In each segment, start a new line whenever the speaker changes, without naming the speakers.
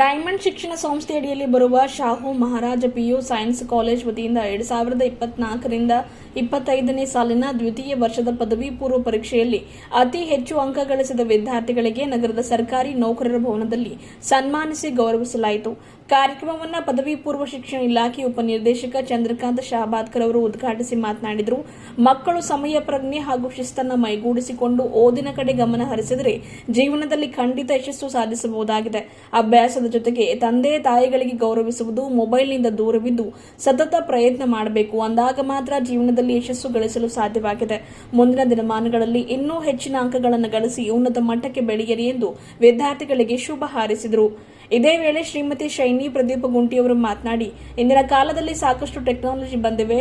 Diamond ಶಿಕ್ಷಣ ಸಂಸ್ಥೆಯಡಿಯಲ್ಲಿ ಬರುವ Shahu Maharaj PU science college ವತಿಯಿಂದ ಎರಡ್ ಸಾವಿರದ ಇಪ್ಪತ್ನಾಲ್ಕರಿಂದ ಇಪ್ಪತ್ತೈದನೇ ಸಾಲಿನ ದ್ವಿತೀಯ ವರ್ಷದ ಪದವಿ ಪೂರ್ವ ಪರೀಕ್ಷೆಯಲ್ಲಿ ಅತಿ ಹೆಚ್ಚು ಅಂಕ ಗಳಿಸಿದ ವಿದ್ಯಾರ್ಥಿಗಳಿಗೆ ನಗರದ ಸರ್ಕಾರಿ ನೌಕರರ ಭವನದಲ್ಲಿ ಸನ್ಮಾನಿಸಿ ಗೌರವಿಸಲಾಯಿತು. ಕಾರ್ಯಕ್ರಮವನ್ನು ಪದವಿ ಪೂರ್ವ ಶಿಕ್ಷಣ ಇಲಾಖೆ ಉಪನಿರ್ದೇಶಕ ಚಂದ್ರಕಾಂತ್ ಶಹಬಾದ್ಕರ್ ಅವರು ಉದ್ಘಾಟಿಸಿ ಮಾತನಾಡಿದರು. ಮಕ್ಕಳು ಸಮಯ ಪ್ರಜ್ಞೆ ಹಾಗೂ ಶಿಸ್ತನ್ನು ಮೈಗೂಡಿಸಿಕೊಂಡು ಓದಿನ ಕಡೆ ಗಮನ ಹರಿಸಿದರೆ ಜೀವನದಲ್ಲಿ ಖಂಡಿತ ಯಶಸ್ಸು ಸಾಧಿಸಬಹುದಾಗಿದೆ. ಅಭ್ಯಾಸದ ಜೊತೆಗೆ ತಂದೆ ತಾಯಿಗಳಿಗೆ ಗೌರವಿಸುವುದು ಮೊಬೈಲ್ನಿಂದ ದೂರವಿದ್ದು ಸತತ ಪ್ರಯತ್ನ ಮಾಡಬೇಕು. ಅಂದಾಗ ಮಾತ್ರ ಜೀವನದಲ್ಲಿ ಯಶಸ್ಸು ಗಳಿಸಲು ಸಾಧ್ಯವಾಗಿದೆ. ಮುಂದಿನ ದಿನಮಾನಗಳಲ್ಲಿ ಇನ್ನೂ ಹೆಚ್ಚಿನ ಅಂಕಗಳನ್ನು ಗಳಿಸಿ ಉನ್ನತ ಮಟ್ಟಕ್ಕೆ ಬೆಳೆಯಿರಿ ಎಂದು ವಿದ್ಯಾರ್ಥಿಗಳಿಗೆ ಶುಭ ಹಾರೈಸಿದರು. ಇದೇ ವೇಳೆ ಶ್ರೀಮತಿ ಶೈನಿ ಪ್ರದೀಪ ಗುಂಟಿಯವರು ಮಾತನಾಡಿ, ಇಂದಿನ ಕಾಲದಲ್ಲಿ ಸಾಕಷ್ಟು ಟೆಕ್ನಾಲಜಿ ಬಂದಿವೆ,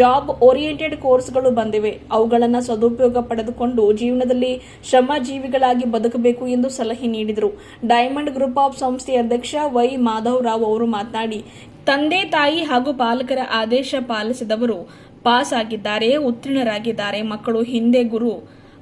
ಜಾಬ್ ಓರಿಯೆಂಟೆಡ್ ಕೋರ್ಸ್ಗಳು ಬಂದಿವೆ. ಅವುಗಳನ್ನು ಸದುಪಯೋಗ ಪಡೆದುಕೊಂಡು ಜೀವನದಲ್ಲಿ ಶ್ರಮಜೀವಿಗಳಾಗಿ ಬದುಕಬೇಕು ಎಂದು ಸಲಹೆ ನೀಡಿದರು. ಡೈಮಂಡ್ ಗ್ರೂಪ್ ಆಫ್ ಸಂಸ್ಥೆಯ ಅಧ್ಯಕ್ಷ ವೈ ಮಾಧವ್ ರಾವ್ ಅವರು ಮಾತನಾಡಿ, ತಂದೆ, ತಾಯಿ ಹಾಗೂ ಪಾಲಕರ ಆದೇಶ ಪಾಲಿಸಿದವರು ಪಾಸ್ ಆಗಿದ್ದಾರೆ ಉತ್ತೀರ್ಣರಾಗಿದ್ದಾರೆ. ಮಕ್ಕಳು ಹಿಂದೆ ಗುರು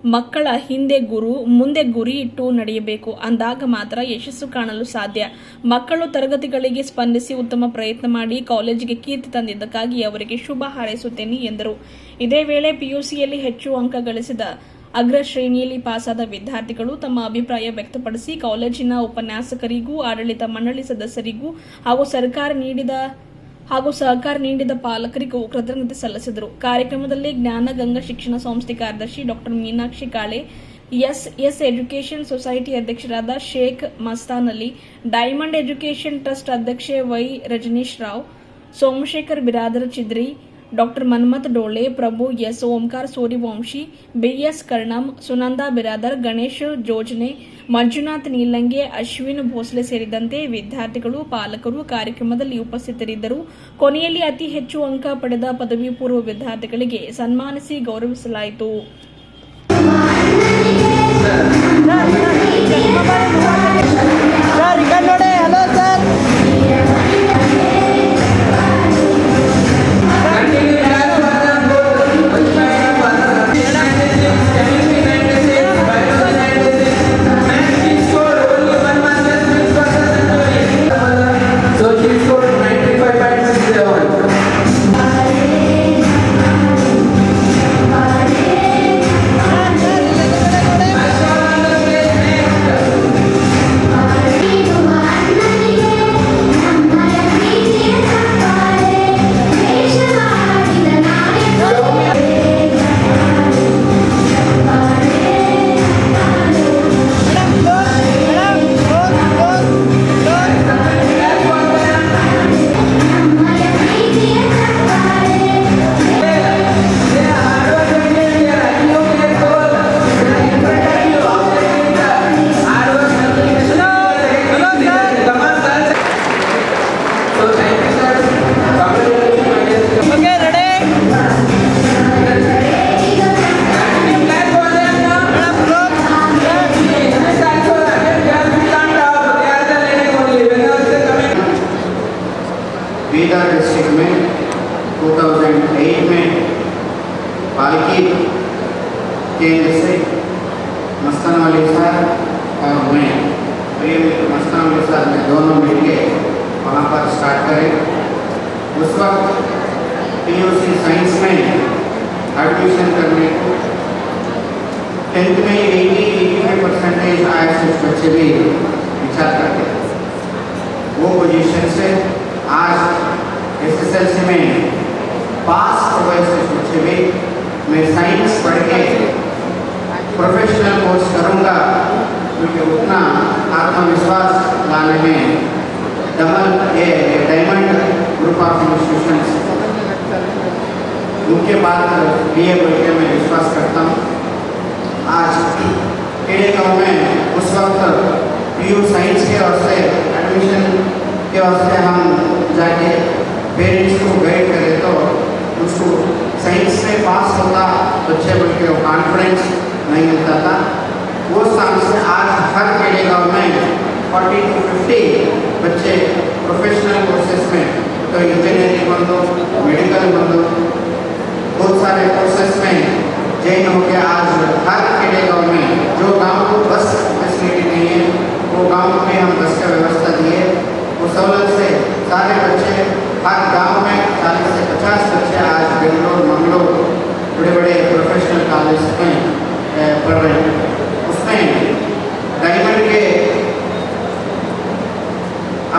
ಮಕ್ಕಳ ಹಿಂದೆ ಗುರು, ಮುಂದೆ ಗುರಿ ಇಟ್ಟು ನಡೆಯಬೇಕು. ಅಂದಾಗ ಮಾತ್ರ ಯಶಸ್ಸು ಕಾಣಲು ಸಾಧ್ಯ. ಮಕ್ಕಳು ತರಗತಿಗಳಿಗೆ ಸ್ಪಂದಿಸಿ ಉತ್ತಮ ಪ್ರಯತ್ನ ಮಾಡಿ ಕಾಲೇಜಿಗೆ ಕೀರ್ತಿ ತಂದಿದ್ದಕ್ಕಾಗಿ ಅವರಿಗೆ ಶುಭ ಹಾರೈಸುತ್ತೇನೆ, ಎಂದರು. ಇದೇ ವೇಳೆ ಪಿಯುಸಿಯಲ್ಲಿ ಹೆಚ್ಚು ಅಂಕ ಗಳಿಸಿದ ಅಗ್ರ ಶ್ರೇಣಿಯಲ್ಲಿ ಪಾಸಾದ ವಿದ್ಯಾರ್ಥಿಗಳು ತಮ್ಮ ಅಭಿಪ್ರಾಯ ವ್ಯಕ್ತಪಡಿಸಿ ಕಾಲೇಜಿನ ಉಪನ್ಯಾಸಕರಿಗೂ, ಆಡಳಿತ ಮಂಡಳಿ ಸದಸ್ಯರಿಗೂ ಹಾಗೂ ಸರ್ಕಾರ ನೀಡಿದ ಹಾಗೂ ಸಹಕಾರ ನೀಡಿದ ಪಾಲಕರಿಗೂ ಕೃತಜ್ಞತೆ ಸಲ್ಲಿಸಿದರು. ಕಾರ್ಯಕ್ರಮದಲ್ಲಿ ಜ್ಞಾನಗಂಗಾ ಶಿಕ್ಷಣ ಸಂಸ್ಥೆ ಕಾರ್ಯದರ್ಶಿ doctor Meenakshi Kale S S education society ಅಧ್ಯಕ್ಷರಾದ Sheikh Mastan Ali diamond education trust ಅಧ್ಯಕ್ಷೆ Y Rajneesh Rao, Somashekhar Biradar Chidri doctor Manmath Dole Prabhu S Omkar B S Karnam Sunanda Biradar Ganesh Jojane Manjunath Nilange Ashwin Bhosle ಸೇರಿದಂತೆ ವಿದ್ಯಾರ್ಥಿಗಳು, ಪಾಲಕರು, ಕಾರ್ಯಕ್ರಮದಲ್ಲಿ ಉಪಸ್ಥಿತರಿದ್ದರು. ಕೊನೆಯಲ್ಲಿ ಅತಿ ಹೆಚ್ಚು ಅಂಕ ಪಡೆದ ಪದವಿ ಪೂರ್ವ ವಿದ್ಯಾರ್ಥಿಗಳಿಗೆ ಸನ್ಮಾನಿಸಿ ಗೌರವಿಸಲಾಯಿತು.
से मैं साइंस पढ़ के प्रोफेशनल कोर्स करूँगा, क्योंकि उतना आत्मविश्वास लाने में डबल ये डायमंड ग्रुप ऑफ़ इंस्टीट्यूशन मुख्य बात ये बोल के मैं विश्वास करता हूँ। आज केड़े गाँव में उस वक्त पी यू साइंस के वास्ते एडमिशन के वास्ते हम जाके पेरेंट्स को गाइड करें तो उसको साइंस में पास होता, बच्चे के वो कॉन्फिडेंस नहीं मिलता था। वो स्थान से आज हर केड़े गाँव में फोर्टी टू फिफ्टी बच्चे प्रोफेशनल कोर्सेज में तो इंजीनियरिंग बन दो मेडिकल बन दो। बहुत सारे कोर्सेस में जैन हो गया आज हर खेड़े गाँव में। जो गाँव को बस फैसिलिटी नहीं है, वो गाँव में हम बस का व्यवस्था हर गाँव में चालीस से पचास बच्चे आज बेंगलोर, मंगलोर बड़े बड़े प्रोफेशनल कॉलेज में पढ़ रहे हैं। उसमें डायमंड के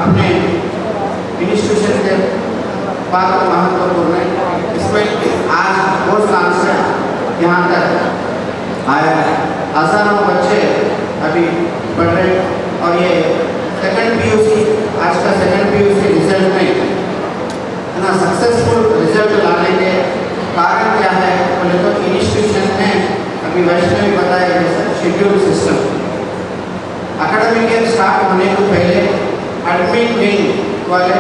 अपने इंस्टीट्यूशन के पात्र महत्वपूर्ण है। इसमें आज दो साल से यहाँ तक आया है। हज़ारों बच्चे अभी पढ़ रहे और ये सेकंड पीयूसी आज का सेकंड पीयूसी है ना सक्सेसफुल रिज़ल्ट लाने के कारण क्या है? बोले तो इंस्टीट्यूशन में अभी वैष्णवी बताया जैसा schedule system academic year start होने को पहले एडमिट विंग वाले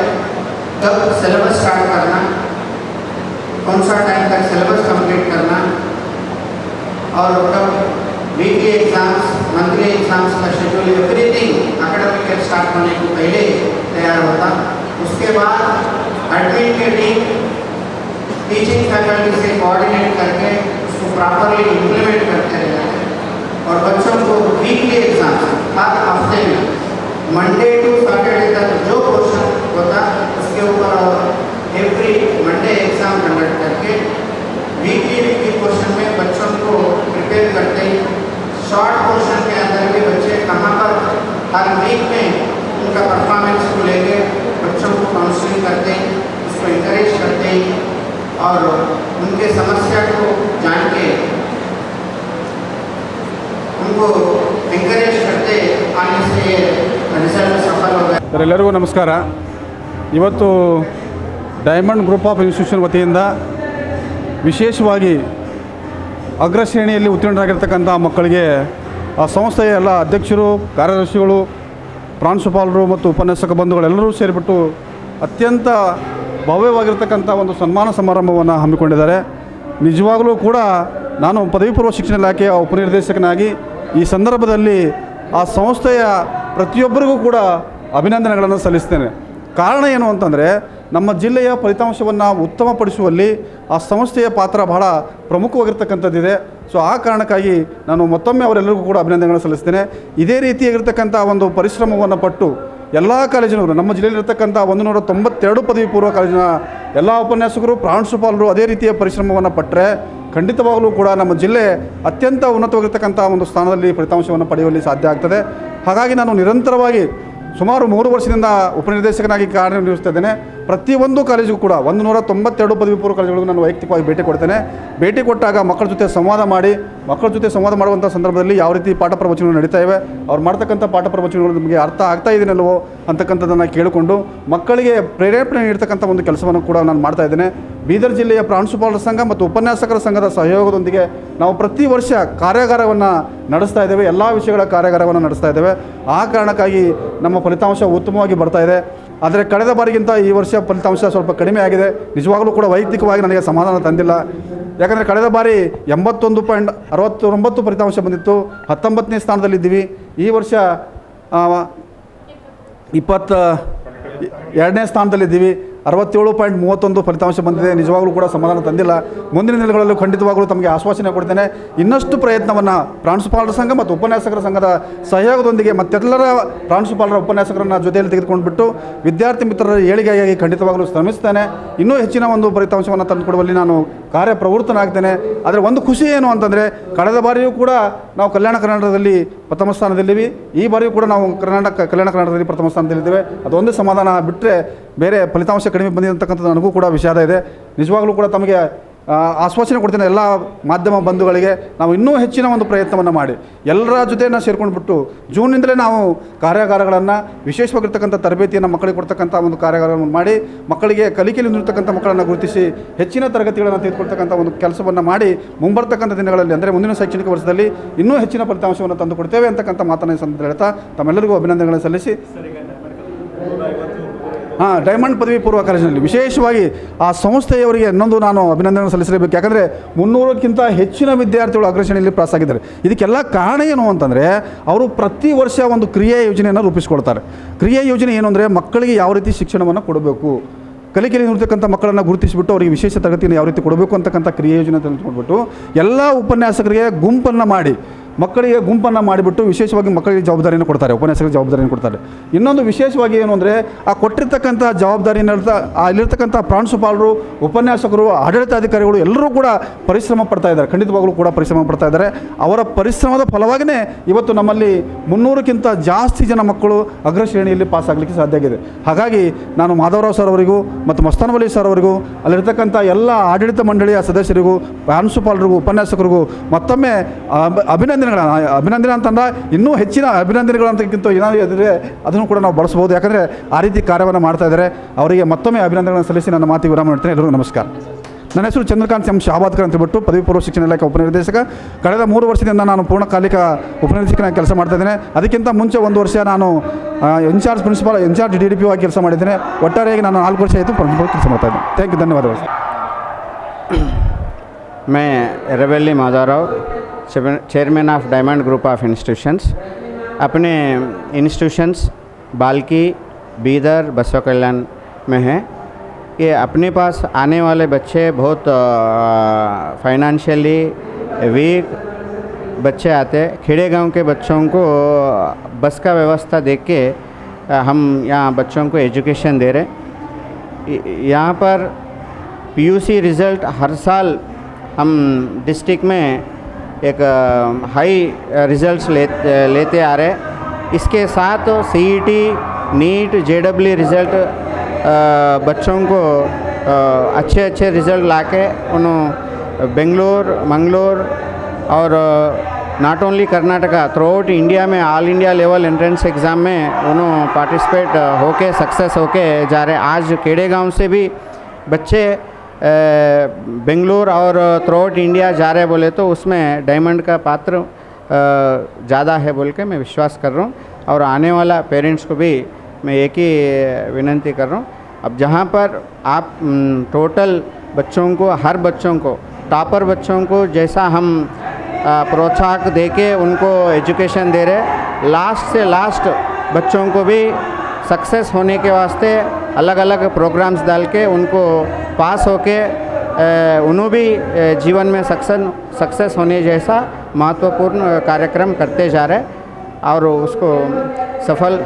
कब सिलेबस स्टार्ट करना, कौन सा टाइम तक सिलेबस कंप्लीट करना, और कब वीकली एग्ज़ाम्स मंथली एग्ज़ाम्स का schedule everything academic year start होने को पहले तैयार होता। उसके बाद एडमिन के टीम टीचिंग फैकल्टी से कोऑर्डिनेट करके उसको प्रॉपरली इम्प्लीमेंट करते रहते हैं। और बच्चों को वीकली एग्ज़ाम हर हफ़्ते में मंडे टू सैटरडे तक जो क्वेश्चन होता, उसके ऊपर और एवरी मंडे एग्ज़ाम कंडक्ट करके वीकली वीकली क्वेश्चन में बच्चों को प्रिपेयर करते ही। शॉर्ट क्वेश्चन के अंदर भी बच्चे कहाँ पर हर वीक में उनका परफॉर्मेंस को लेकर बच्चों को काउंसलिंग करते हैं। उसको इंकरेज करते हैं और उनके समस्या को जान के उनको इंकरेज करते आने से ये रिजल्ट सफल हो गया
ಎಲ್ಲರಿಗೂ ನಮಸ್ಕಾರ ಇವತ್ತು ಡೈಮಂಡ್ ಗ್ರೂಪ್ ಆಫ್ ಇನ್ಸ್ಟಿಟ್ಯೂಷನ್ ವತಿಯಿಂದ ವಿಶೇಷವಾಗಿ ಅಗ್ರಶ್ರೇಣಿಯಲ್ಲಿ ಉತ್ತೀರ್ಣರಾಗಿರ್ತಕ್ಕಂಥ ಮಕ್ಕಳಿಗೆ ಆ ಸಂಸ್ಥೆಯ ಎಲ್ಲ ಅಧ್ಯಕ್ಷರು ಕಾರ್ಯದರ್ಶಿಗಳು ಪ್ರಾಂಶುಪಾಲರು ಮತ್ತು ಉಪನ್ಯಾಸಕ ಬಂಧುಗಳೆಲ್ಲರೂ ಸೇರಿಬಿಟ್ಟು ಅತ್ಯಂತ ಭವ್ಯವಾಗಿರ್ತಕ್ಕಂಥ ಒಂದು ಸನ್ಮಾನ ಸಮಾರಂಭವನ್ನು ಹಮ್ಮಿಕೊಂಡಿದ್ದಾರೆ. ನಿಜವಾಗಲೂ ಕೂಡ ನಾನು ಪದವಿ ಪೂರ್ವ ಶಿಕ್ಷಣ ಇಲಾಖೆಯ ಉಪನಿರ್ದೇಶಕನಾಗಿ ಈ ಸಂದರ್ಭದಲ್ಲಿ ಆ ಸಂಸ್ಥೆಯ ಪ್ರತಿಯೊಬ್ಬರಿಗೂ ಕೂಡ ಅಭಿನಂದನೆಗಳನ್ನು ಸಲ್ಲಿಸ್ತೇನೆ. ಕಾರಣ ಏನು ಅಂತಂದರೆ, ನಮ್ಮ ಜಿಲ್ಲೆಯ ಫಲಿತಾಂಶವನ್ನು ಉತ್ತಮಪಡಿಸುವಲ್ಲಿ ಆ ಸಂಸ್ಥೆಯ ಪಾತ್ರ ಬಹಳ ಪ್ರಮುಖವಾಗಿರ್ತಕ್ಕಂಥದ್ದಿದೆ. ಸೊ, ಆ ಕಾರಣಕ್ಕಾಗಿ ನಾನು ಮತ್ತೊಮ್ಮೆ ಅವರೆಲ್ಲರಿಗೂ ಕೂಡ ಅಭಿನಂದನೆಗಳನ್ನು ಸಲ್ಲಿಸ್ತೇನೆ. ಇದೇ ರೀತಿಯಾಗಿರ್ತಕ್ಕಂಥ ಒಂದು ಪರಿಶ್ರಮವನ್ನು ಪಟ್ಟು ಎಲ್ಲ ಕಾಲೇಜಿನವರು, ನಮ್ಮ ಜಿಲ್ಲೆಯಲ್ಲಿರ್ತಕ್ಕಂಥ ಒಂದು ನೂರ ತೊಂಬತ್ತೆರಡು ಪದವಿ ಪೂರ್ವ ಕಾಲೇಜಿನ ಎಲ್ಲ ಉಪನ್ಯಾಸಕರು, ಪ್ರಾಂಶುಪಾಲರು ಅದೇ ರೀತಿಯ ಪರಿಶ್ರಮವನ್ನು ಪಟ್ಟರೆ ಖಂಡಿತವಾಗಲೂ ಕೂಡ ನಮ್ಮ ಜಿಲ್ಲೆ ಅತ್ಯಂತ ಉನ್ನತವಾಗಿರ್ತಕ್ಕಂಥ ಒಂದು ಸ್ಥಾನದಲ್ಲಿ ಫಲಿತಾಂಶವನ್ನು ಪಡೆಯುವಲ್ಲಿ ಸಾಧ್ಯ ಆಗ್ತದೆ. ಹಾಗಾಗಿ ನಾನು ನಿರಂತರವಾಗಿ ಸುಮಾರು ಮೂರು ವರ್ಷದಿಂದ ಉಪನಿರ್ದೇಶಕನಾಗಿ ಕಾರ್ಯನಿರ್ವಹಿಸ್ತಾ ಇದ್ದೇನೆ. ಪ್ರತಿಯೊಂದು ಕಾಲೇಜಿಗೂ ಕೂಡ ಒಂದು ನೂರ ತೊಂಬತ್ತೆರಡು ಪದವಿ ಪೂರ್ವ ಕಾಲೇಜುಗಳಿಗೂ ನಾನು ವೈಯಕ್ತಿಕವಾಗಿ ಭೇಟಿ ಕೊಡ್ತೇನೆ. ಭೇಟಿ ಕೊಟ್ಟಾಗ ಮಕ್ಕಳ ಜೊತೆ ಸಂವಾದ ಮಾಡಿ, ಮಕ್ಕಳ ಜೊತೆ ಸಂವಾದ ಮಾಡುವಂಥ ಸಂದರ್ಭದಲ್ಲಿ ಯಾವ ರೀತಿ ಪಾಠ ಪ್ರವಚನಗಳು ನಡೀತಾ ಇವೆ, ಅವ್ರು ಮಾಡ್ತಕ್ಕಂಥ ಪಾಠ ಪ್ರವಚನಗಳು ನಮಗೆ ಅರ್ಥ ಆಗ್ತಾ ಇದೆಯಲ್ಲವೋ ಅಂತಕ್ಕಂಥದ್ದನ್ನು ಕೇಳಿಕೊಂಡು ಮಕ್ಕಳಿಗೆ ಪ್ರೇರೇಪಣೆ ನೀಡ್ತಕ್ಕಂಥ ಒಂದು ಕೆಲಸವನ್ನು ಕೂಡ ನಾನು ಮಾಡ್ತಾ ಇದ್ದೇನೆ. ಬೀದರ್ ಜಿಲ್ಲೆಯ ಪ್ರಾಂಶುಪಾಲರ ಸಂಘ ಮತ್ತು ಉಪನ್ಯಾಸಕರ ಸಂಘದ ಸಹಯೋಗದೊಂದಿಗೆ ನಾವು ಪ್ರತಿ ವರ್ಷ ಕಾರ್ಯಾಗಾರವನ್ನು ನಡೆಸ್ತಾ ಇದ್ದೇವೆ. ಎಲ್ಲ ವಿಷಯಗಳ ಕಾರ್ಯಾಗಾರವನ್ನು ನಡೆಸ್ತಾ ಇದ್ದೇವೆ. ಆ ಕಾರಣಕ್ಕಾಗಿ ನಮ್ಮ ಫಲಿತಾಂಶ ಉತ್ತಮವಾಗಿ ಬರ್ತಾ ಇದೆ. ಆದರೆ ಕಳೆದ ಬಾರಿಗಿಂತ ಈ ವರ್ಷ ಫಲಿತಾಂಶ ಸ್ವಲ್ಪ ಕಡಿಮೆ ಆಗಿದೆ. ನಿಜವಾಗಲೂ ಕೂಡ ವೈಯಕ್ತಿಕವಾಗಿ ನನಗೆ ಸಮಾಧಾನ ತಂದಿಲ್ಲ. ಯಾಕಂದರೆ ಕಳೆದ ಬಾರಿ ಎಂಬತ್ತೊಂದು ಪಾಯಿಂಟ್ ಅರವತ್ತೊಂಬತ್ತು ಫಲಿತಾಂಶ ಬಂದಿತ್ತು. ಹತ್ತೊಂಬತ್ತನೇ ಸ್ಥಾನದಲ್ಲಿದ್ದೀವಿ ಈ ವರ್ಷ ಇಪ್ಪತ್ತ, ಎರಡನೇ ಸ್ಥಾನದಲ್ಲಿದ್ದೀವಿ ಅರವತ್ತೇಳು ಪಾಯಿಂಟ್ ಮೂವತ್ತೊಂದು ಫಲಿತಾಂಶ ಬಂದಿದೆ. ನಿಜವಾಗಲೂ ಕೂಡ ಸಮಾಧಾನ ತಂದಿಲ್ಲ. ಮುಂದಿನ ದಿನಗಳಲ್ಲೂ ಖಂಡಿತವಾಗಲೂ ತಮಗೆ ಆಶ್ವಾಸನೆ ಕೊಡ್ತೇನೆ. ಇನ್ನಷ್ಟು ಪ್ರಯತ್ನವನ್ನು ಪ್ರಾಂಶುಪಾಲರ ಸಂಘ ಮತ್ತು ಉಪನ್ಯಾಸಕರ ಸಂಘದ ಸಹಯೋಗದೊಂದಿಗೆ ಮತ್ತೆಲ್ಲರ ಪ್ರಾಂಶುಪಾಲರ ಉಪನ್ಯಾಸಕರನ್ನ ಜೊತೆಯಲ್ಲಿ ತೆಗೆದುಕೊಂಡ್ಬಿಟ್ಟು ವಿದ್ಯಾರ್ಥಿ ಮಿತ್ರರ ಏಳಿಗೆಯಾಗಿ ಖಂಡಿತವಾಗಲೂ ಶ್ರಮಿಸ್ತೇನೆ. ಇನ್ನೂ ಹೆಚ್ಚಿನ ಒಂದು ಫಲಿತಾಂಶವನ್ನು ತಂದುಕೊಡುವಲ್ಲಿ ನಾನು ಕಾರ್ಯಪ್ರವೃತ್ತನಾಗ್ತೇನೆ. ಆದರೆ ಒಂದು ಖುಷಿ ಏನು ಅಂತಂದರೆ, ಕಳೆದ ಬಾರಿಯೂ ಕೂಡ ನಾವು ಕಲ್ಯಾಣ ಕರ್ನಾಟಕದಲ್ಲಿ ಪ್ರಥಮ ಸ್ಥಾನದಲ್ಲಿವಿ. ಈ ಬಾರಿಯೂ ಕೂಡ ನಾವು ಕರ್ನಾಟಕ, ಕಲ್ಯಾಣ ಕರ್ನಾಟಕದಲ್ಲಿ ಪ್ರಥಮ ಸ್ಥಾನದಲ್ಲಿದ್ದೇವೆ. ಅದೊಂದು ಸಮಾಧಾನ ಬಿಟ್ಟರೆ ಬೇರೆ ಫಲಿತಾಂಶ ಕಡಿಮೆ ಬಂದಿರತಕ್ಕಂಥದ್ದು ನನಗೂ ಕೂಡ ವಿಷಾದ ಇದೆ. ನಿಜವಾಗ್ಲೂ ಕೂಡ ತಮಗೆ ಆಶ್ವಾಸನೆ ಕೊಡ್ತೇನೆ ಎಲ್ಲ ಮಾಧ್ಯಮ ಬಂಧುಗಳಿಗೆ, ನಾವು ಇನ್ನೂ ಹೆಚ್ಚಿನ ಒಂದು ಪ್ರಯತ್ನವನ್ನು ಮಾಡಿ. ಎಲ್ಲರ ಜೊತೆನ ಸೇರ್ಕೊಂಡ್ಬಿಟ್ಟು, ಜೂನ್ನಿಂದಲೇ ನಾವು ಕಾರ್ಯಾಗಾರಗಳನ್ನು, ವಿಶೇಷವಾಗಿರ್ತಕ್ಕಂಥ ತರಬೇತಿಯನ್ನು ಮಕ್ಕಳಿಗೆ ಕೊಡ್ತಕ್ಕಂಥ ಒಂದು ಕಾರ್ಯಾಗಾರವನ್ನು ಮಾಡಿ, ಮಕ್ಕಳಿಗೆ ಕಲಿಕೆಯಲ್ಲಿ ನಿರ್ತಕ್ಕಂಥ ಮಕ್ಕಳನ್ನು ಗುರುತಿಸಿ, ಹೆಚ್ಚಿನ ತರಗತಿಗಳನ್ನು ತೆಗೆದುಕೊಳ್ತಕ್ಕಂಥ ಒಂದು ಕೆಲಸವನ್ನು ಮಾಡಿ, ಮುಂಬರ್ತಕ್ಕಂಥ ದಿನಗಳಲ್ಲಿ, ಅಂದರೆ ಮುಂದಿನ ಶೈಕ್ಷಣಿಕ ವರ್ಷದಲ್ಲಿ ಇನ್ನೂ ಹೆಚ್ಚಿನ ಫಲಿತಾಂಶವನ್ನು ತಂದು ಕೊಡ್ತೇವೆ ಅಂತಕ್ಕಂಥ ಮಾತನ್ನು ಸಂದರ್ಭ ಹೇಳ್ತಾ, ತಮ್ಮೆಲ್ಲರಿಗೂ ಅಭಿನಂದನೆಗಳನ್ನು ಸಲ್ಲಿಸಿ. ಹಾಂ ಡೈಮಂಡ್ ಪದವಿ ಪೂರ್ವ ಕಾಲೇಜಿನಲ್ಲಿ. ವಿಶೇಷವಾಗಿ ಆ ಸಂಸ್ಥೆಯವರಿಗೆ ಇನ್ನೊಂದು ನಾನು ಅಭಿನಂದನೆ ಸಲ್ಲಿಸಲೇಬೇಕು. ಯಾಕಂದರೆ ಮುನ್ನೂರಕ್ಕಿಂತ ಹೆಚ್ಚಿನ ವಿದ್ಯಾರ್ಥಿಗಳು ಅಗ್ರಶ್ರೇಣಿಯಲ್ಲಿ ಪಾಸ್ ಆಗಿದ್ದಾರೆ. ಇದಕ್ಕೆಲ್ಲ ಕಾರಣ ಏನು ಅಂತಂದರೆ, ಅವರು ಪ್ರತಿ ವರ್ಷ ಒಂದು ಕ್ರಿಯಾ ಯೋಜನೆಯನ್ನು ರೂಪಿಸ್ಕೊಳ್ತಾರೆ ಕ್ರಿಯಾ ಯೋಜನೆ ಏನು ಅಂದರೆ, ಮಕ್ಕಳಿಗೆ ಯಾವ ರೀತಿ ಶಿಕ್ಷಣವನ್ನು ಕೊಡಬೇಕು? ಕಲಿಕೆಯಲ್ಲಿ ಇರ್ತಕ್ಕಂಥ ಮಕ್ಕಳನ್ನು ಗುರುತಿಸಿಬಿಟ್ಟು ಅವರಿಗೆ ವಿಶೇಷ ತರಗತಿಯನ್ನು ಯಾವ ರೀತಿ ಕೊಡಬೇಕು ಅಂತಕ್ಕಂಥ ಕ್ರಿಯಾ ಯೋಜನೆ ತಂದುಕೊಟ್ಬಿಟ್ಟು ಎಲ್ಲ ಉಪನ್ಯಾಸಕರಿಗೆ ಗುಂಪನ್ನು ಮಾಡಿ ಮಕ್ಕಳಿಗೆ ಗುಂಪನ್ನು ಮಾಡಿಬಿಟ್ಟು ವಿಶೇಷವಾಗಿ ಮಕ್ಕಳಿಗೆ ಜವಾಬ್ದಾರಿಯನ್ನು ಕೊಡ್ತಾರೆ, ಉಪನ್ಯಾಸಕರಿಗೆ ಜವಾಬ್ದಾರಿಯನ್ನು ಕೊಡ್ತಾರೆ. ಇನ್ನೊಂದು ವಿಶೇಷವಾಗಿ ಏನು ಅಂದರೆ, ಆ ಕೊಟ್ಟಿರ್ತಕ್ಕಂಥ ಜವಾಬ್ದಾರಿನ ಅಲ್ಲಿರ್ತಕ್ಕಂಥ ಪ್ರಾಂಶುಪಾಲರು, ಉಪನ್ಯಾಸಕರು, ಆಡಳಿತಾಧಿಕಾರಿಗಳು ಎಲ್ಲರೂ ಕೂಡ ಪರಿಶ್ರಮ ಪಡ್ತಾ ಇದ್ದಾರೆ, ಖಂಡಿತವಾಗಲೂ ಕೂಡ ಪರಿಶ್ರಮ ಪಡ್ತಾ ಇದ್ದಾರೆ. ಅವರ ಪರಿಶ್ರಮದ ಫಲವಾಗಿಯೇ ಇವತ್ತು ನಮ್ಮಲ್ಲಿ ಮುನ್ನೂರಕ್ಕಿಂತ ಜಾಸ್ತಿ ಜನ ಮಕ್ಕಳು ಅಗ್ರಶ್ರೇಣಿಯಲ್ಲಿ ಪಾಸ್ ಆಗಲಿಕ್ಕೆ ಸಾಧ್ಯ ಆಗಿದೆ. ಹಾಗಾಗಿ ನಾನು ಮಾಧವರಾವ್ ಸರ್ ಅವರಿಗೂ ಮತ್ತು ಮಸ್ತಾನವಲ್ಲಿ ಸರ್ ಅವರಿಗೂ, ಅಲ್ಲಿರ್ತಕ್ಕಂಥ ಎಲ್ಲ ಆಡಳಿತ ಮಂಡಳಿಯ ಸದಸ್ಯರಿಗೂ, ಪ್ರಾಂಶುಪಾಲರಿಗೂ, ಉಪನ್ಯಾಸಕರಿಗೂ ಮತ್ತೊಮ್ಮೆ ಅಭ- ಅಭಿನಂದನೆಗಳ ಅಭಿನಂದನೆ ಅಂತಂದ ಇನ್ನೂ ಹೆಚ್ಚಿನ ಅಭಿನಂದನೆಗಳಂತಕ್ಕಿಂತ ಏನಾದರೂ ಇದ್ದರೆ ಅದನ್ನು ಕೂಡ ನಾವು ಬಳಸ್ಬೋದು. ಯಾಕಂದರೆ ಆ ರೀತಿ ಕಾರ್ಯವನ್ನು ಮಾಡ್ತಾ ಇದ್ದಾರೆ. ಅವರಿಗೆ ಮತ್ತೊಮ್ಮೆ ಅಭಿನಂದನೆಗಳನ್ನು ಸಲ್ಲಿಸಿ ನನ್ನ ಮಾತಿ ವಿರಾಮ ಮಾಡ್ತೇನೆ. ಎಲ್ಲರಿಗೂ ನಮಸ್ಕಾರ. ನನ್ನ ಹೆಸರು ಚಂದ್ರಕಾಂತ್ ಎಂ ಶಹಾಬಾದ್ಕರ್ ಅಂತ ಪದವಿ ಪೂರ್ವ ಶಿಕ್ಷಣ ಇಲಾಖೆ ಉಪನಿರ್ದೇಶಕ. ಕಳೆದ ಮೂರು ವರ್ಷದಿಂದ ನಾನು ಪೂರ್ಣಕಾಲಿಕ ಉಪನಿರ್ದೇಶಕನ ಕೆಲಸ ಮಾಡ್ತಾಯಿದ್ದೇನೆ ಅದಕ್ಕಿಂತ ಮುಂಚೆ ಒಂದು ವರ್ಷ ನಾನು incharge principal, incharge D D P ಆಗಿ ಕೆಲಸ ಮಾಡಿದ್ದೇನೆ. ಒಟ್ಟಾರೆಯಾಗಿ ನಾನು ನಾಲ್ಕು ವರ್ಷ ಆಯಿತು ಪ್ರಿನ್ಸಿಪಾಲ್ ಕೆಲಸ ಮಾಡ್ತಾಯಿದ್ದೇನೆ ಥ್ಯಾಂಕ್ ಯು. ಧನ್ಯವಾದಗಳು.
May Ravelli Madarao. Chairman of diamond group of institutions अपने इंस्टीट्यूशंस बाल्की, बीदर बसवा कल्याण में है। ये अपने पास आने वाले बच्चे बहुत फाइनेंशियली वीक बच्चे आते हैं। खेड़े गाँव के बच्चों को बस का व्यवस्था देख के हम यहाँ बच्चों को एजुकेशन दे रहे यहाँ पर पीयूसी रिज़ल्ट हर साल हम डिस्ट्रिक्ट में एक हाई रिज़ल्ट्स ले, लेते आ रहे हैं। इसके साथ सीईटी नीट जेडब्ल्यू रिज़ल्ट बच्चों को अच्छे अच्छे रिज़ल्ट लाके उन्होंने बेंगलोर मंगलोर और not only Karnataka throughout India में all India level entrance exam में उन्होंने पार्टिसिपेट होके सक्सेस होके जा रहे आज केड़े गाँव से भी बच्चे बेंगलोर और थ्रू आउट इंडिया जा रहे बोले तो उसमें डायमंड का पात्र ज़्यादा है बोल के मैं विश्वास कर रहा हूँ। और आने वाला पेरेंट्स को भी मैं एक ही विनंती कर रहा हूँ। अब जहाँ पर आप टोटल बच्चों को, हर बच्चों को, टॉपर बच्चों को जैसा हम प्रोत्साहन दे के उनको एजुकेशन दे रहे, लास्ट से लास्ट बच्चों को भी सक्सेस होने के वास्ते अलग अलग प्रोग्राम्स डाल के उनको पास होके उन्हों भी जीवन में सक्सेस सक्सेस होने जैसा महत्वपूर्ण कार्यक्रम करते जा रहे और उसको सफल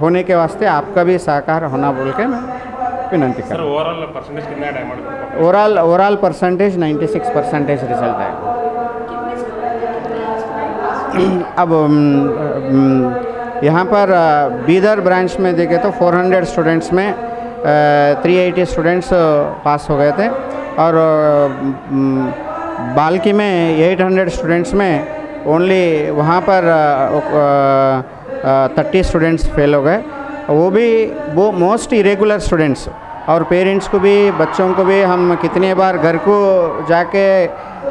होने के वास्ते आपका भी सहकार होना बोल के मैं विनंती कर
overall
overall overall percentage 96 percentage result है? अब यहाँ पर बीदर ब्रांच में देखे तो 400 स्टूडेंट्स में थ्री एटी स्टूडेंट्स पास हो गए थे। और बाल्की में 800 स्टूडेंट्स में ओनली वहाँ पर थर्टी स्टूडेंट्स फेल हो गए। वो भी, वो मोस्ट इरेगुलर स्टूडेंट्स और पेरेंट्स को भी, बच्चों को भी हम कितने बार घर को जाके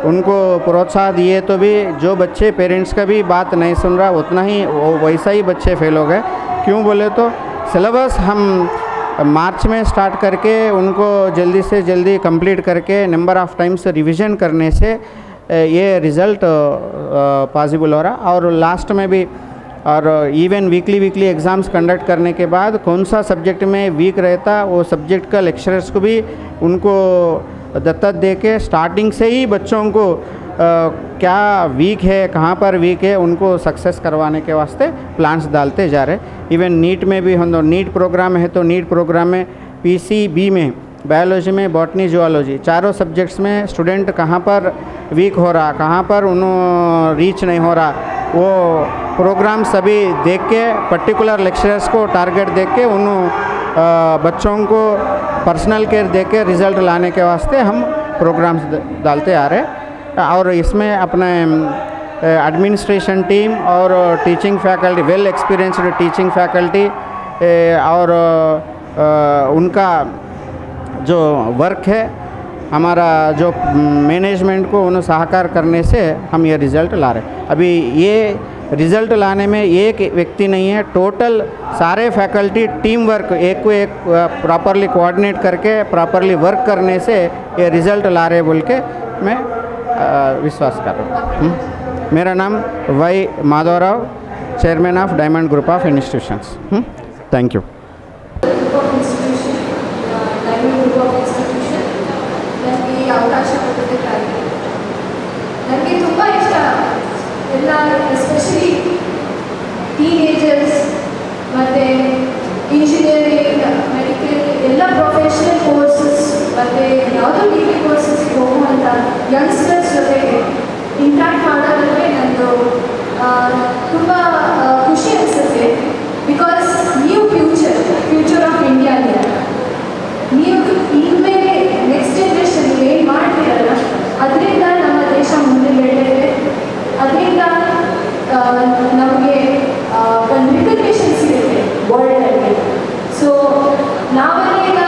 उनको प्रोत्साहन दिए तो भी जो बच्चे पेरेंट्स का भी बात नहीं सुन रहा, उतना ही वो वैसा ही बच्चे फेल हो गए। क्यों बोले तो सिलेबस हम मार्च में स्टार्ट करके उनको जल्दी से जल्दी कंप्लीट करके नंबर ऑफ़ टाइम्स रिवीजन करने से ये रिज़ल्ट पॉसिबल हो रहा। और लास्ट में भी, और even weekly weekly exams conduct करने के बाद कौन सा सब्जेक्ट में वीक रहता, वो सब्जेक्ट का लेक्चरर्स को भी उनको दत्तक दे के स्टार्टिंग से ही बच्चों को अ, क्या वीक है कहाँ पर वीक है उनको सक्सेस करवाने के वास्ते प्लान्स डालते जा रहे इवन नीट में भी हम नीट प्रोग्राम है तो नीट प्रोग्राम में पीसीबी में बायोलॉजी में बॉटनी जुआलॉजी चारों सब्जेक्ट्स में स्टूडेंट कहाँ पर वीक हो रहा कहाँ पर उन्हों रीच नहीं हो रहा वो प्रोग्राम सभी देख के पर्टिकुलर लेक्चरर्स को टारगेट देख के उन अ, बच्चों को पर्सनल केयर दे के रिज़ल्ट लाने के वास्ते हम प्रोग्राम्स डालते आ रहे हैं। और इसमें अपने एडमिनिस्ट्रेशन टीम और teaching faculty well experienced teaching faculty और उनका जो वर्क है, हमारा जो मैनेजमेंट को उन्हें सहकार करने से हम ये रिज़ल्ट ला रहे हैं। अभी ये रिज़ल्ट लाने में एक व्यक्ति नहीं है, टोटल सारे फैकल्टी टीम वर्क एक को एक प्रॉपरली कोऑर्डिनेट करके, प्रॉपरली वर्क करने से ये रिज़ल्ट ला रहे बोल के मैं विश्वास कर रहा हूँ। हम्म। मेरा नाम
Y Madhavrao, chairman of diamond group of institutions. Thank you. Especially teenagers ಮತ್ತು ಇಂಜಿನಿಯರಿಂಗ್ ಮೆಡಿಕಲ್ ಎಲ್ಲ ಪ್ರೊಫೆಷನಲ್ ಕೋರ್ಸಸ್ ಮತ್ತು ಯಾವುದೋ ಡಿಗ್ರಿ ಕೋರ್ಸಸ್ಗೆ ಹೋಗುವಂಥ ಯಂಗ್ಸ್ಟರ್ಸ್ ಜೊತೆಗೆ ಇಂಟ್ರಾಕ್ಟ್ ಮಾಡೋದಂದರೆ ನಂದು ತುಂಬ ಖುಷಿ ಅನಿಸುತ್ತೆ. Because new future future of India ನೀವು ಇನ್ಮೇಲೆ ನೆಕ್ಸ್ಟ್ ಜನ್ರೇಷನ್ಗೆ ಏನು ಮಾಡ್ತೀರಲ್ಲ, ಅದರಿಂದ ನಮ್ಮ ದೇಶ ಮುಂದೆ ಬೆಳೆಯುತ್ತೆ ಅದರಿಂದ ನಮಗೆ ಒಂದು ರಿಕಗ್ನೇಷನ್ ಸಿಗುತ್ತೆ ವರ್ಲ್ಡಲ್ಲಿ ಸೊ ನಾವೆಲ್ಲ ಈಗ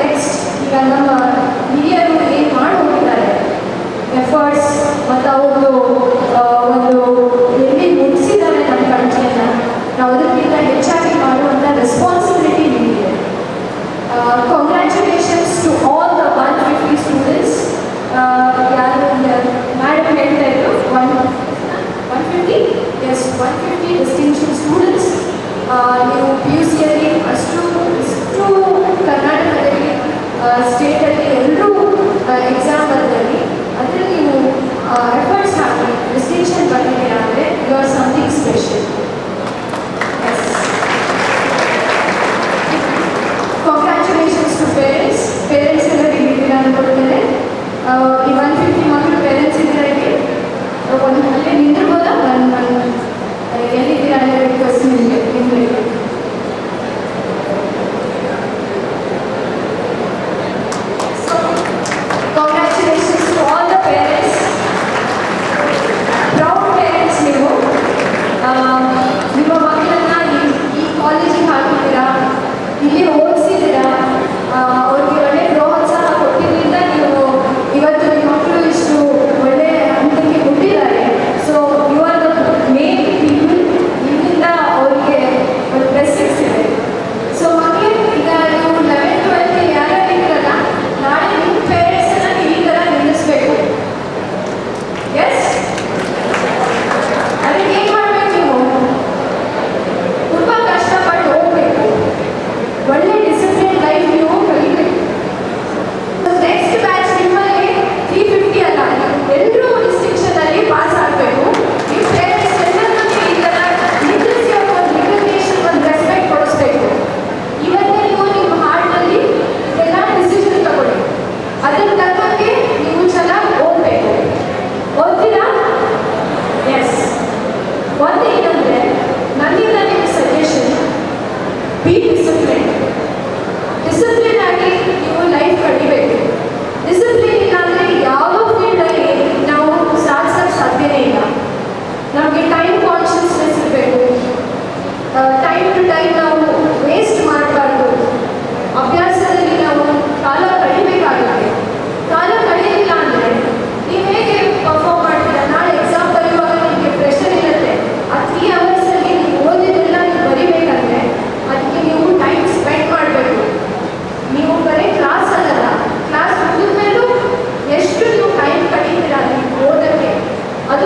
ನೆಕ್ಸ್ಟ್ ಈಗ ನಮ್ಮ ಹಿರಿಯರು ಏನು ಮಾಡಿ ಹೋಗಿದ್ದಾರೆ ಎಫರ್ಟ್ಸ್ ಮತ್ತು ಅವರು ಒಂದು ಎಲ್ಲಿ ಮುಗಿಸಿದ್ದಾರೆ ನಮ್ಮ ಕಂಟ್ರಿಯನ್ನು ನಾವು ಅದಕ್ಕಿಂತ ಹೆಚ್ಚಾಗಿ ಮಾಡುವಂಥ ರೆಸ್ಪಾನ್ಸಿಬಿಲಿಟಿ ನಮಗಿದೆ. Congratulations to all the one fifty students ಯಾರು ಮೇಡಮ್ ಹೇಳ್ತಾ ಇದ್ರು? One one fifty yes one fifty distinction students ನೀವು ಪಿ ಯು ಸಿಯಲ್ಲಿ ಅಷ್ಟು ಇಷ್ಟು ಕರ್ನಾಟಕದಲ್ಲಿ ಸ್ಟೇಟಲ್ಲಿ ಎಲ್ಲರೂ ಎಕ್ಸಾಮ್ ಬರೆದಲ್ಲಿ. ಅದರಲ್ಲಿ ನೀವು ಎಫರ್ಟ್ಸ್ ಹಾಕಿ ಡಿಸ್ಟಿಂಕ್ಷನ್ ಬಂದಿದ್ದೀರಾ ಅಂದರೆ you are something special congratulations to parents parents ಎಲ್ಲರಿಗೆ ಬಿಟ್ಟಿಲ್ಲ ಅಂದ್ಕೊಳ್ತೇನೆ ಈ ಒನ್ ಫಿಫ್ಟಿ ಮಕ್ಕಳು ಪೇರೆಂಟ್ಸ್ ಇದರಲ್ಲಿ ಒಂದು ಅಲ್ಲೇ ನಿಂದಿರ್ಬೋದಾ? ಒಂದು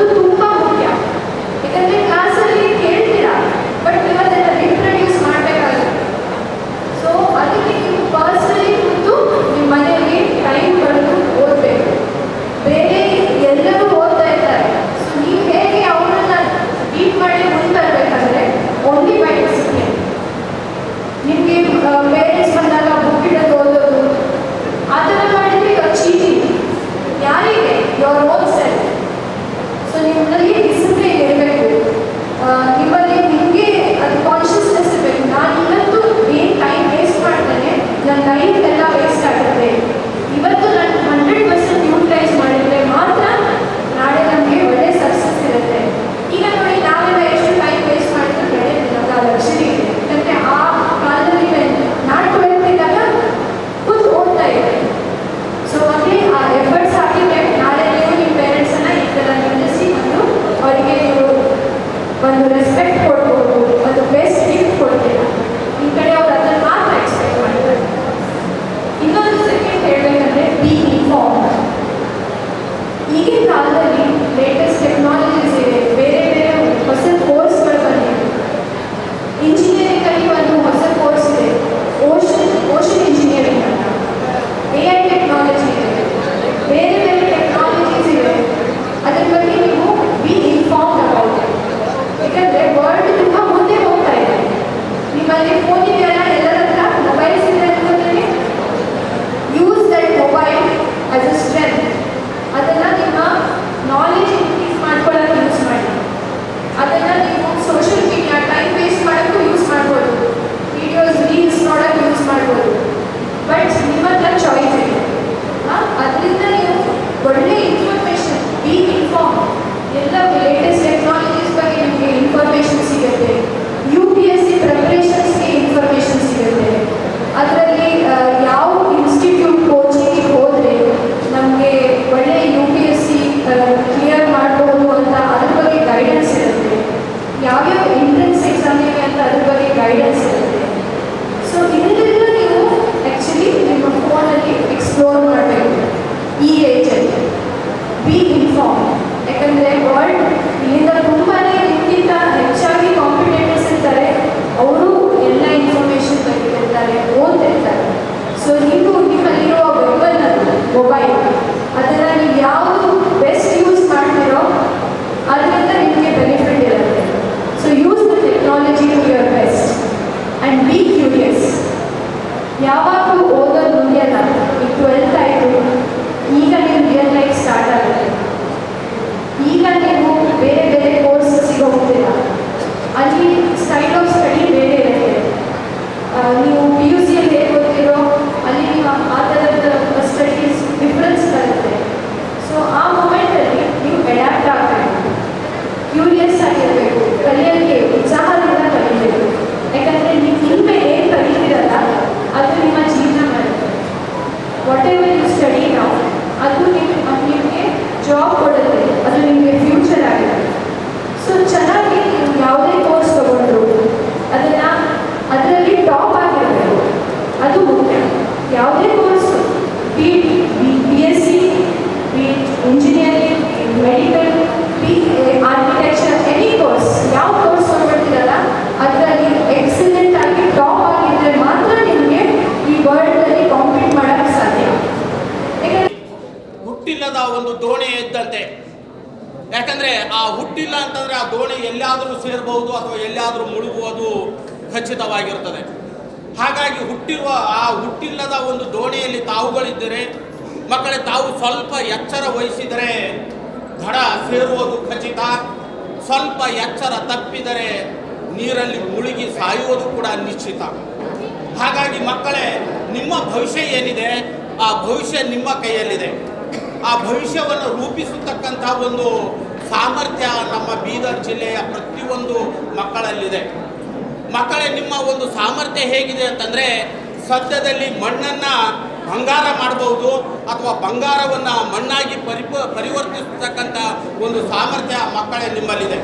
ಅದು ತುಂಬ
ಹುಟ್ಟಿಲ್ಲದ ಒಂದು ದೋಣಿ ಇದ್ದಂತೆ. ಯಾಕಂದ್ರೆ ಆ ಹುಟ್ಟಿಲ್ಲ ಅಂತಂದ್ರೆ ಆ ದೋಣಿ ಎಲ್ಲಾದ್ರೂ ಸೇರಬಹುದು ಅಥವಾ ಎಲ್ಲಾದರೂ ಮುಳುಗುವುದು ಖಚಿತವಾಗಿರುತ್ತದೆ. ಹಾಗಾಗಿ ಹುಟ್ಟಿರುವ ಆ ಹುಟ್ಟಿಲ್ಲದ ಒಂದು ದೋಣಿಯಲ್ಲಿ ತಾವುಗಳಿದ್ದರೆ, ಮಕ್ಕಳೇ ತಾವು ಸ್ವಲ್ಪ ಎಚ್ಚರ ವಹಿಸಿದರೆ ದಡ ಸೇರುವುದು ಖಚಿತ. ಸ್ವಲ್ಪ ಎಚ್ಚರ ತಪ್ಪಿದರೆ ನೀರಲ್ಲಿ ಮುಳುಗಿ ಸಾಯುವುದು ಕೂಡ ನಿಶ್ಚಿತ. ಹಾಗಾಗಿ ಮಕ್ಕಳೇ, ನಿಮ್ಮ ಭವಿಷ್ಯ ಏನಿದೆ? ಆ ಭವಿಷ್ಯ ನಿಮ್ಮ ಕೈಯಲ್ಲಿದೆ. ಆ ಭವಿಷ್ಯವನ್ನು ರೂಪಿಸತಕ್ಕಂಥ ಒಂದು ಸಾಮರ್ಥ್ಯ ನಮ್ಮ ಬೀದರ್ ಜಿಲ್ಲೆಯ ಪ್ರತಿಯೊಂದು ಮಕ್ಕಳಲ್ಲಿದೆ. ಮಕ್ಕಳೇ, ನಿಮ್ಮ ಒಂದು ಸಾಮರ್ಥ್ಯ ಹೇಗಿದೆ ಅಂತಂದರೆ ಸದ್ಯದಲ್ಲಿ ಮಣ್ಣನ್ನು ಬಂಗಾರ ಮಾಡಬಹುದು ಅಥವಾ ಬಂಗಾರವನ್ನು ಮಣ್ಣಾಗಿ ಪರಿಪ, ಪರಿವರ್ತಿಸತಕ್ಕಂಥ ಒಂದು ಸಾಮರ್ಥ್ಯ ಮಕ್ಕಳೇ ನಿಮ್ಮಲ್ಲಿದೆ.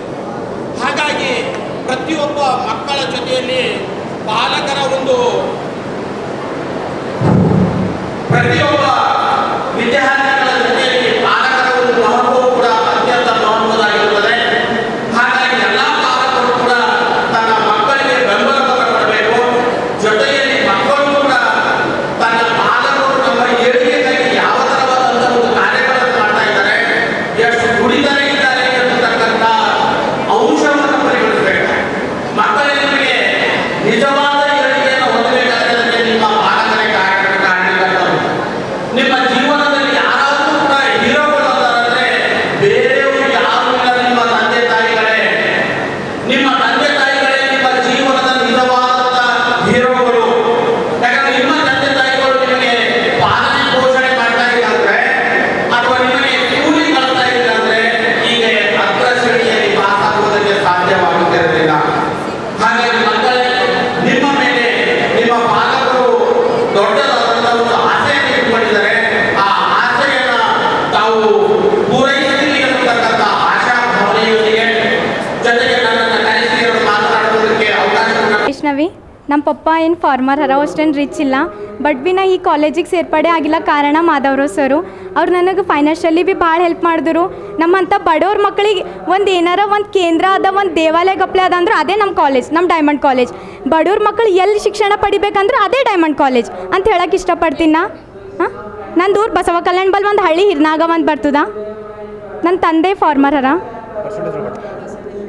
ಹಾಗಾಗಿ ಪ್ರತಿಯೊಬ್ಬ ಮಕ್ಕಳ ಜೊತೆಯಲ್ಲಿ ಪಾಲಕರ ಒಂದು ಪ್ರತಿಯೊಬ್ಬ ನಮ್ಮ
ಪಪ್ಪ ಏನು ಫಾರ್ಮರ್ ಹರ ಅಷ್ಟೇನು ರಿಚ್ ಇಲ್ಲ. ಬಟ್ ಭೀ ನಾ ಈ ಕಾಲೇಜಿಗೆ ಸೇರ್ಪಡೆ ಆಗಿಲ್ಲ ಕಾರಣ ಮಾಧವ್ರಾವ್ ಸರು ಅವ್ರು ನನಗೆ ಫೈನಾನ್ಷಿಯಲಿ ಭೀ ಭಾಳ ಹೆಲ್ಪ್ ಮಾಡಿದ್ರು. ನಮ್ಮಂಥ ಬಡವ್ರ ಮಕ್ಕಳಿಗೆ ಒಂದು ಏನಾರ ಒಂದು ಕೇಂದ್ರ ಅದ ಒಂದು ದೇವಾಲಯ ಗಪ್ಲೆ ಅದ ಅಂದ್ರೆ ಅದೇ ನಮ್ಮ ಕಾಲೇಜ್ ನಮ್ಮ ಡೈಮಂಡ್ ಕಾಲೇಜ್ ಬಡವ್ರ ಮಕ್ಕಳು ಎಲ್ಲಿ ಶಿಕ್ಷಣ ಪಡಿಬೇಕಂದ್ರೆ ಅದೇ ಡೈಮಂಡ್ ಕಾಲೇಜ್ ಅಂತ ಹೇಳಕ್ಕೆ ಇಷ್ಟಪಡ್ತೀನಿ ನಾ. ಹಾಂ? ನಂದು ಊರು ಬಸವ ಕಲ್ಯಾಣ ಬಲ್ ಒಂದು ಹಳ್ಳಿ ಹಿರಿನಾಗ ಒಂದು ಬರ್ತದ? ನನ್ನ ತಂದೆ ಫಾರ್ಮರ್ ಅರ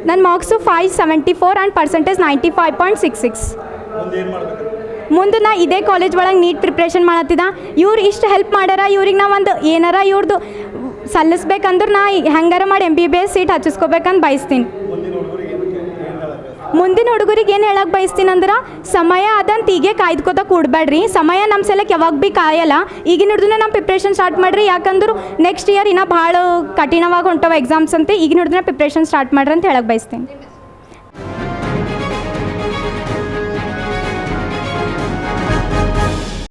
ನನ್ನ marks five seventy four and percentage ninety five point six six ಮುಂದೆ ನಾ ಇದೇ ಕಾಲೇಜ್ ಒಳಗೆ ನೀಟ್ ಪ್ರಿಪ್ರೇಷನ್ ಮಾಡತ್ತಿದ. ಇವ್ರು ಇಷ್ಟು ಹೆಲ್ಪ್ ಮಾಡ್ಯಾರ ಇವ್ರಿಗೆ ನಾ ಒಂದು ಏನಾರ ಇವ್ರದ್ದು ಸಲ್ಲಿಸ್ಬೇಕಂದ್ರೆ ನಾ ಹೆಂಗಾರ ಮಾಡಿ M B B S seat ಹಚ್ಚಿಸ್ಕೋಬೇಕಂತ ಬಯಸ್ತೀನಿ. ಮುಂದಿನ ಹುಡುಗರಿಗೆ ಏನು ಹೇಳಕ್ಕೆ ಬಯಸ್ತೀನಿ ಅಂದ್ರೆ ಸಮಯ ಅದಂತ ಈಗೇ ಕಾಯ್ದುಕೋತ ಕೂಡಬೇಡ್ರಿ ಸಮಯ ನಮ್ಮ ಸಲಕ್ಕೆ ಯಾವಾಗ ಭೀ ಕಾಯಲ್ಲ. ಈಗಿನ ಹಿಡಿದ್ರೆ ನಮ್ಮ ಪ್ರಿಪ್ರೇಷನ್ ಸ್ಟಾರ್ಟ್ ಮಾಡಿರಿ. ಯಾಕಂದ್ರೆ ನೆಕ್ಸ್ಟ್ ಇಯರ್ ಇನ್ನೂ ಭಾಳ ಕಠಿಣವಾಗಿ ಹೊಂಟವ ಎಕ್ಸಾಮ್ಸ್ ಅಂತ. ಈಗಿನ ಹಿಡಿದ್ರೆ ಪ್ರಿಪ್ರೇಷನ್ ಸ್ಟಾರ್ಟ್ ಮಾಡ್ರಿ ಅಂತ ಹೇಳಕ್ಕೆ ಬಯಸ್ತೀನಿ.